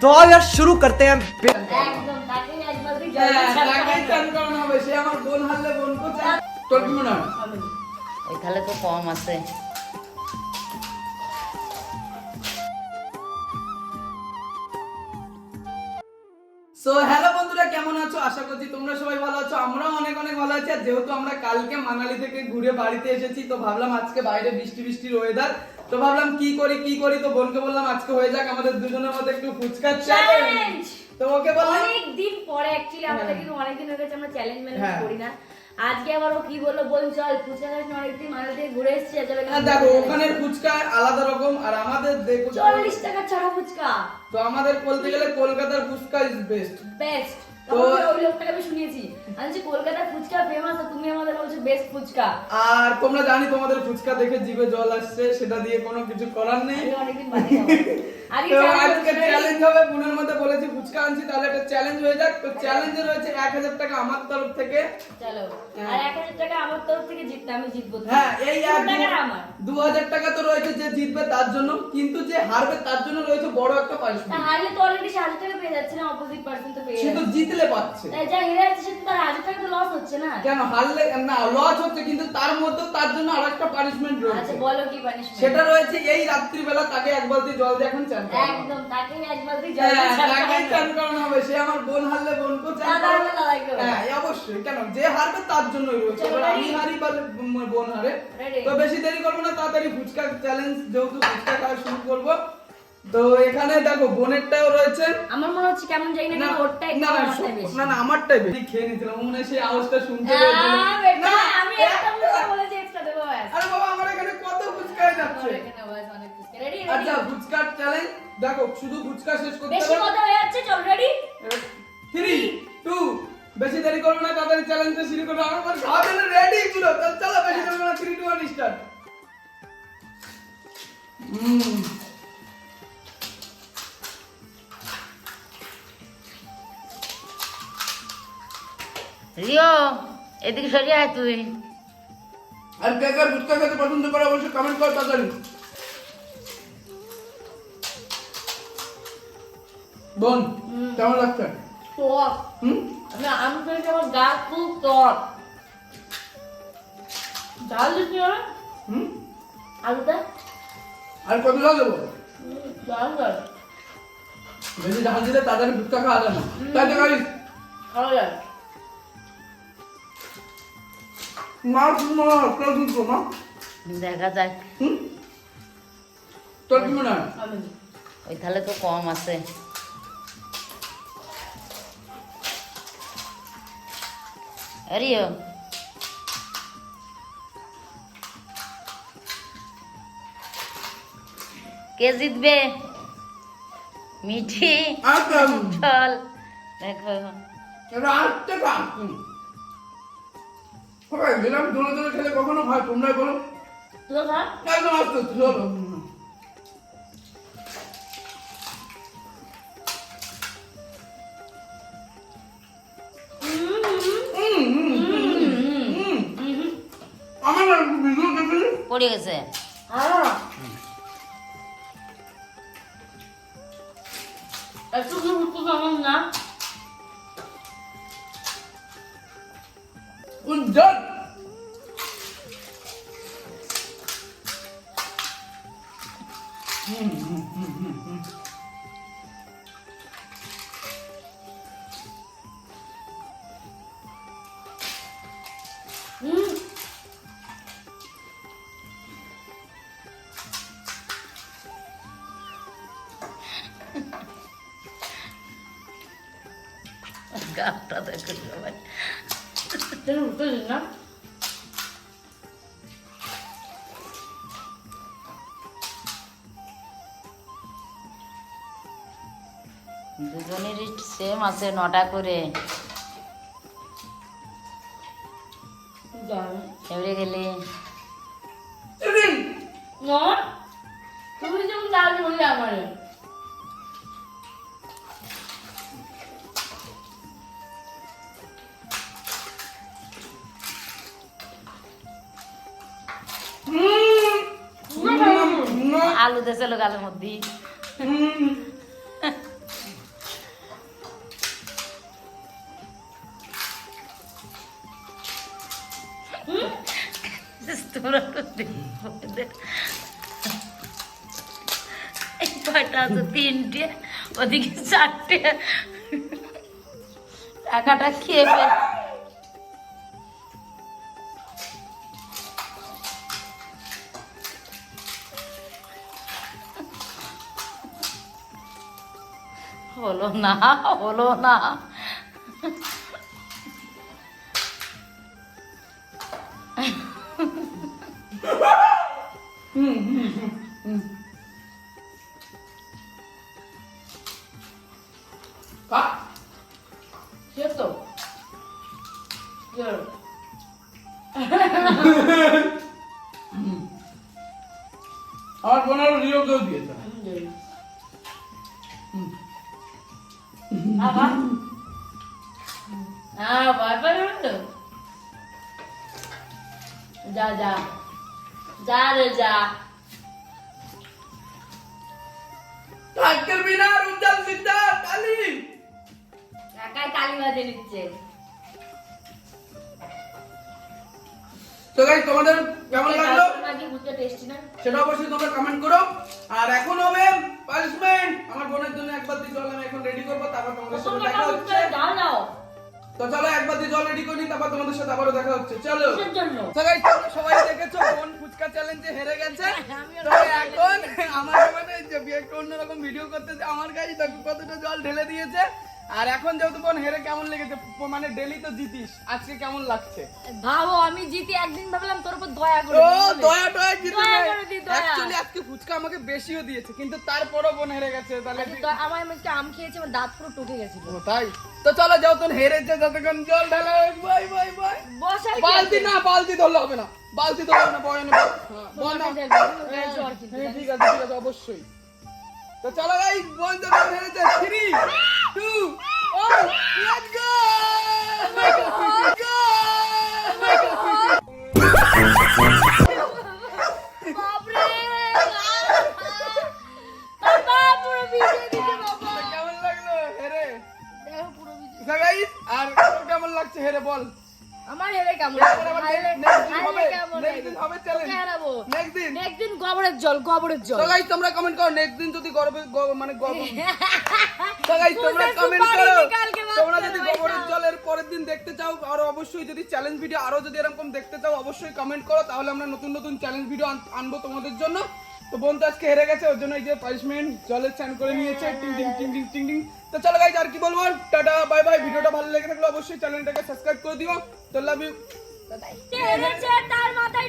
তো यार শুরু করতে হ্যাঁ তো কম আছে বন্ধুরা কেমন আছো? আশা করছি তোমরা সবাই ভালো আছো আমরাও অনেক অনেক ভালো আছি। যেহেতু আমরা কালকে মানালি থেকে ঘুরে বাড়িতে এসেছি তো ভাবলাম আজকে বাইরে বৃষ্টি বৃষ্টির ওয়েদার তো ভাবলাম কি করি কি করি? তো বোনকে বললাম আজকে হয়ে যাক আমাদের দুজনের মধ্যে একটু ফুচকা চ্যালেঞ্জ তো ওকে বললাম অনেক দিন পরে অ্যাকচুয়ালি আমাদের কিন্তু অনেক দিন হয়ে গেছে আমরা চ্যালেঞ্জ হ্যাঁ। করি না। আজকে আবার ও কি বলল? চল ফুচকা খাস অনেকদিন মাঝে থেকে ঘুরে এসেছি চলো দেখো ওখানের ফুচকা আলাদা রকম আর আমাদের দেখো চল্লিশ টাকা ছাড়া ফুচকা। তো আমাদের বলতে গেলে কলকাতার ফুচকা ইজ বেস্ট বেস্ট তো- ওই লোকটাকে আমি শুনিয়েছি। আমি বলছি, কলকাতার ফুচকা ফেমাস তুমি আমাদের বলছো বেস্ট ফুচকা। আর তোমরা জানি তোমাদের ফুচকা দেখে জিভে জল আসছে সেটা দিয়ে কোনো কিছু করার নেই। অনেকদিন তো আজকে চ্যালেঞ্জ হবে বোনের মধ্যে বলেছি ফুচকা আনছি তাহলে একটা চ্যালেঞ্জ হয়ে যাক। তো চ্যালেঞ্জে রয়েছে এক হাজার টাকা আমার তরফ থেকে। চলো আর এক হাজার টাকা আমার তরফ থেকে জিততে আমি জিতবো। হ্যাঁ এই এক দুশো টাকার আমার। দু হাজার টাকা তো রয়েছে যে জিতবে তার জন্য। কিন্তু যে হারবে তার জন্য রয়েছে বড় একটা পানিশমেন্ট হারলে তো অলরেডি সে টাকা পেয়ে যাচ্ছে না অপোজিট পার্সন তো পেয়ে সে তো জিতলে পাচ্ছে। যা হেরে যাচ্ছে সে তো তার হাজার টাকা হচ্ছে না? কেন হারলে না লস হচ্ছে কিন্তু তার মধ্যে তার জন্য আর একটা পানিশমেন্ট আচ্ছা বলো কি পানিশমেন্ট সেটা রয়েছে এই রাত্রিবেলা তাকে এক বালতি জল দিয়ে এখন চান একদম তাকে একবার তুই হ্যাঁ, জল তাকেই চান করানো হবে। সে আমার বোন হারলে বোনকেও চান দাদাকেও। হ্যাঁ এই অবশ্যই কেন? যে হারবে তার জন্যই রয়েছে। আমি হারি বা বোন হারে। তো বেশি দেরি করব না তাড়াতাড়ি ফুচকা চ্যালেঞ্জ যেহেতু ফুচকা খাওয়া শুরু করব। তো এখানে দেখো বোনেরটাও রয়েছে। আমার মনে হচ্ছে কেমন জানি না ওরটা একটু না, না, বেশি। না আমারটাই বেশি। খেয়ে নিয়েছিলাম মনে সেই আওয়াজটা শুনতে। না, আমি একটা ফুচকা বলেছি extra দেবো আরে বাবা আমার এখানে কত ফুচকাই যাচ্ছে। এখানে ব্যাস অনেক ফুচকা। Ready? আচ্ছা ফুচকার চ্যালেঞ্জ দেখো শুধু ফুচকা শেষ করতে বেশি কথা হয়ে যাচ্ছে চল রেডি থ্রি টু বেশি দেরি করব না তাড়াতাড়ি চ্যালেঞ্জটা শুরু করব আমার খাওয়ার রেডি পুরো চল চলো বেশি দেরি করব না three two one start Rio এদিকে সরিয়ে আয় তুই। আর কে কে ফুচকা খেতে পছন্দ করে অবশ্যই কমেন্ট কর তাড়াতাড়ি। বোন কেমন লাগছে? টক হুম? আমি আম খেয়েছি আমার গা খুব টক ঝাল দিচ্ছি না হুম? আলুটা আর কত দাও দেবো? বেশি ঝাল দিলে তাড়াতাড়ি ফুচকা খাওয়া যায় না। তাই তো গাইস যায় মা মা কেউ দুধ মা। দেখা যাক। তোর কি মনে হয়? ওই তাহলে তো কম আছে। কে জিতবে? মিঠি। চল। দেখো। হবে দিলাম দোলে দোলে খেলে কখনো ভাই তোমরাই বলো। তুই খা। একদম আসতে চলো আমার পড়ে গেছে। একটু উঠতে কেমন না। গাছটা দেখো সবাই না দুজনেরই সেম আছে নটা করে। জানি এবারে গেলে না তুমি যেমন ডাল বলি আমারে আলু দেশে গালের মধ্যে তিনটে ওদিকে চারটে টাকাটা খেয়ে ফেল হলো না হলো না। খা। সে তো কি হলো? আমার বোনের রিও কেউ দিয়েছে আবার হ্যাঁ ভয় পাই তো যা যা যা রে যা আজকের বিনা রুজাল সিদ্ধার কালি একাই কালি বাজে নিচ্ছে তো গাইস তোমাদের কেমন লাগল? না সেটা অবশ্যই তোমরা কমেন্ট করো। আর এখন হবে পানিশমেন্ট আমার বোনের জন্য একবার দিয়ে জল আমি এখন রেডি করব তারপর তোমাদের সাথে দেখা হচ্ছে। দাও দাও তো চলো একবার দিয়ে জল রেডি করি তারপর তোমাদের সাথে আবারও দেখা হচ্ছে। চলো। তোমরা সবাই দেখেছ কোন ফুচকা চ্যালেঞ্জে হেরে গেছে? তো এখন আমার মানে যে অন্যরকম ভিডিও করতে আমার কাছে কতটা জল ঢেলে দিয়েছে আর এখন যেহেতু বোন হেরে কেমন লেগেছে মানে ডেলি তো জিতিস আজকে কেমন লাগছে? ভাবো আমি জিতি একদিন ভাবলাম তোর উপর দয়া করে ও। দয়া জিতে দয়া। অ্যাকচুয়ালি আজকে ফুচকা আমাকে বেশিও দিয়েছে কিন্তু তারপরও বোন হেরে গেছে তাহলে আমার আজকে আম খেয়েছি আমার দাঁত পুরো টুকে গেছিল ও তাই? তো চলো যতক্ষণ হেরেছে ততক্ষণ জল ঢালা বাই বাই বাই। বসা বালতি না বালতি ধরলে হবে না। বালতি ধরলে হবে না বয়নে হ্যাঁ, হ্যাঁ, ঠিক আছে ঠিক আছে অবশ্যই। তো চলো গাইস বোন যখন হেরেছে 3 2 1 লেটস গো হবে। চ্যালেঞ্জ হারাবো। নেক্সট দিন। নেক্সট দিন গোবরের জল গোবরের জল। তো গাইস তোমরা কমেন্ট করো নেক্সট দিন যদি গর্বে মানে গর্ব তো গাইস তোমরা কমেন্ট করো। তোমরা যদি গোবরের জলের পরের দিন দেখতে চাও আর অবশ্যই যদি চ্যালেঞ্জ ভিডিও আরও যদি এরকম দেখতে চাও অবশ্যই কমেন্ট করো। তাহলে আমরা নতুন নতুন চ্যালেঞ্জ ভিডিও আনব তোমাদের জন্য। তো বোন তো আজকে হেরে গেছে, ওর জন্য এই যে পানিশমেন্ট জলের চান করে নিয়েছে, টিং টিং টিং টিং টিং টিং। তো চলো গাইজ আর কি বলব? টাটা বাই বাই ভিডিওটা ভালো লেগে থাকলে অবশ্যই চ্যানেলটাকে সাবস্ক্রাইব করে দিও। তো লাভ ইউ তার মাথায়